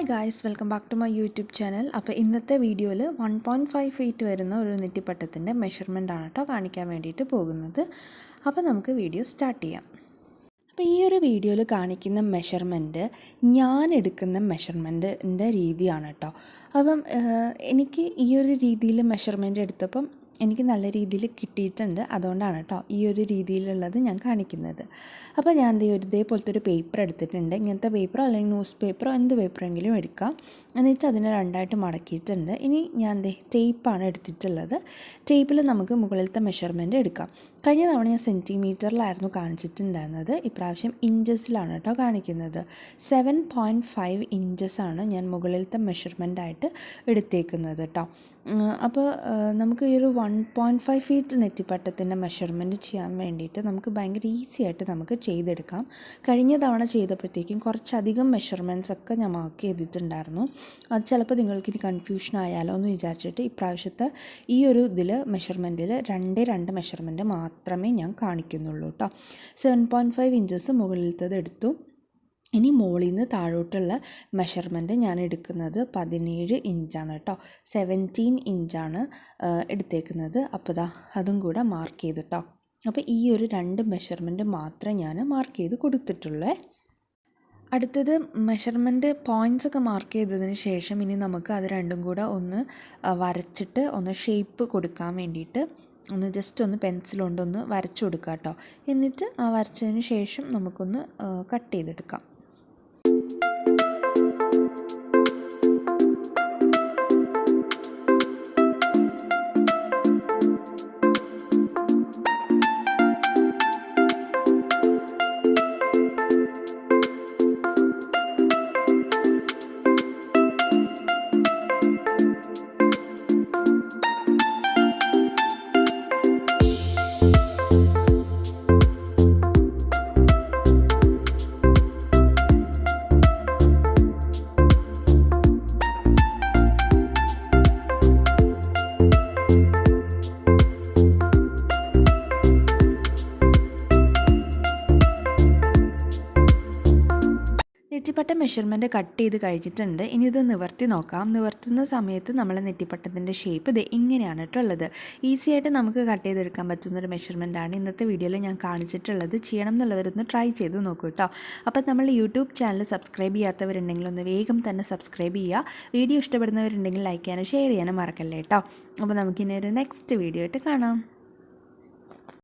Hi guys welcome back to my YouTube channel അപ്പോൾ ഇന്നത്തെ വീഡിയോയിൽ വൺ പോയിന്റ് ഫൈവ് ഫീറ്റ് വരുന്ന ഒരു നെറ്റിപ്പട്ടത്തിന്റെ മെഷർമെന്റ് ആണ് കേട്ടോ കാണിക്കാൻ വേണ്ടിയിട്ട് പോകുന്നത്. അപ്പോൾ നമുക്ക് വീഡിയോ സ്റ്റാർട്ട് ചെയ്യാം. അപ്പോൾ ഈ ഒരു വീഡിയോയിൽ കാണിക്കുന്ന മെഷർമെന്റ് ഞാൻ എടുക്കുന്ന മെഷർമെന്റിന്റെ രീതിയാണ് കേട്ടോ അപ്പം എനിക്ക് ഈ ഒരു രീതിയിൽ മെഷർമെന്റ് എടുത്തപ്പം എനിക്ക് നല്ല രീതിയിൽ കിട്ടിയിട്ടുണ്ട്. അതുകൊണ്ടാണ് കേട്ടോ ഈ ഒരു രീതിയിലുള്ളത് ഞാൻ കാണിക്കുന്നത്. അപ്പോൾ ഞാൻ ദേ ഒരു ഇതേപോലത്തെ ഒരു പേപ്പർ എടുത്തിട്ടുണ്ട്. ഇങ്ങനത്തെ പേപ്പറോ അല്ലെങ്കിൽ ന്യൂസ് പേപ്പറോ എന്ത് പേപ്പറെങ്കിലും എടുക്കാം. എന്നിട്ട് അതിനെ രണ്ടായിട്ട് മടക്കിയിട്ടുണ്ട്. ഇനി ഞാൻ ദേ ടേപ്പാണ് എടുത്തിട്ടുള്ളത്. ടേപ്പിൽ നമുക്ക് മുകളിലത്തെ മെഷർമെന്റ് എടുക്കാം. കഴിഞ്ഞ തവണ ഞാൻ സെന്റിമീറ്ററിലായിരുന്നു കാണിച്ചിട്ടുണ്ടായിരുന്നത്. ഇപ്രാവശ്യം ഇഞ്ചസിലാണ് കേട്ടോ കാണിക്കുന്നത്. സെവൻ പോയിന്റ് ഫൈവ് ഇഞ്ചസാണ് ഞാൻ മുകളിലത്തെ മെഷർമെന്റായിട്ട് എടുത്തേക്കുന്നത് കേട്ടോ. അപ്പോൾ നമുക്ക് ഈ ഒരു വൺ പോയിന്റ് ഫൈവ് ഫീറ്റ് നെറ്റിപ്പട്ടത്തിന്റെ മെഷർമെന്റ് ചെയ്യാൻ വേണ്ടിയിട്ട് നമുക്ക് ഭയങ്കര ഈസി ആയിട്ട് നമുക്ക് ചെയ്തെടുക്കാം. കഴിഞ്ഞ തവണ ചെയ്തപ്പോഴത്തേക്കും കുറച്ചധികം മെഷർമെന്റ്സ് ഒക്കെ ഞാൻ മാർക്ക് ചെയ്തിട്ടുണ്ടായിരുന്നു. അത് ചിലപ്പോൾ നിങ്ങൾക്ക് ഇനി കൺഫ്യൂഷൻ ആയാലോ എന്ന് വിചാരിച്ചിട്ട് ഇപ്രാവശ്യത്തെ ഈ ഒരു ഇതിൽ മെഷർമെന്റിൽ രണ്ടേ രണ്ട് മെഷർമെന്റ് മാത്രമേ ഞാൻ കാണിക്കുന്നുള്ളൂ കേട്ടോ സെവൻ പോയിന്റ് ഫൈവ് ഇഞ്ചസ് മുകളിലത്തത് എടുത്തു. ഇനി മുകളിൽ നിന്ന് താഴോട്ടുള്ള മെഷർമെന്റ് ഞാൻ എടുക്കുന്നത് പതിനേഴ് ഇഞ്ചാണ് കേട്ടോ. സെവന്റീൻ ഇഞ്ചാണ് എടുത്തേക്കുന്നത്. അപ്പോൾ ദാ അതും കൂടെ മാർക്ക് ചെയ്തു കേട്ടോ അപ്പോൾ ഈ ഒരു രണ്ട് മെഷർമെന്റ് മാത്രമേ ഞാൻ മാർക്ക് ചെയ്ത് കൊടുത്തിട്ടുള്ളേ. അടുത്തത് മെഷർമെന്റ് പോയിന്റ്സ് ഒക്കെ മാർക്ക് ചെയ്തതിന് ശേഷം ഇനി നമുക്ക് അത് രണ്ടും കൂടെ ഒന്ന് വരച്ചിട്ട് ഒന്ന് ഷേപ്പ് കൊടുക്കാൻ വേണ്ടിയിട്ട് ഒന്ന് ജസ്റ്റ് ഒന്ന് പെൻസിൽ കൊണ്ടൊന്ന് വരച്ചു കൊടുക്കുക കേട്ടോ എന്നിട്ട് ആ വരച്ചതിന് ശേഷം നമുക്കൊന്ന് കട്ട് ചെയ്തെടുക്കാം. നെറ്റിപ്പട്ട മെഷർമെന്റ് കട്ട് ചെയ്ത് കഴിഞ്ഞിട്ടുണ്ട്. ഇനി ഇത് നിവർത്തി നോക്കാം. നിവർത്തുന്ന സമയത്ത് നമ്മൾ നെറ്റിപ്പട്ടത്തിന്റെ ഷേപ്പ് ഇത് ഇങ്ങനെയാണ് കേട്ടോ ഉള്ളത്. ഈസി ആയിട്ട് നമുക്ക് കട്ട് ചെയ്തെടുക്കാൻ പറ്റുന്ന ഒരു മെഷർമെന്റാണ് ഇന്നത്തെ വീഡിയോയിൽ ഞാൻ കാണിച്ചിട്ടുള്ളത്. ചെയ്യണം എന്നുള്ളവരൊന്ന് ട്രൈ ചെയ്ത് നോക്കൂ കേട്ടോ അപ്പോൾ നമ്മൾ യൂട്യൂബ് ചാനൽ സബ്സ്ക്രൈബ് ചെയ്യാത്തവരുണ്ടെങ്കിൽ ഒന്ന് വേഗം തന്നെ സബ്സ്ക്രൈബ് ചെയ്യുക. വീഡിയോ ഇഷ്ടപ്പെടുന്നവരുണ്ടെങ്കിൽ ലൈക്ക് ചെയ്യാനും ഷെയർ ചെയ്യാനും മറക്കല്ലേ കേട്ടോ അപ്പോൾ നമുക്കിനി ഒരു നെക്സ്റ്റ് വീഡിയോ ആയിട്ട് കാണാം.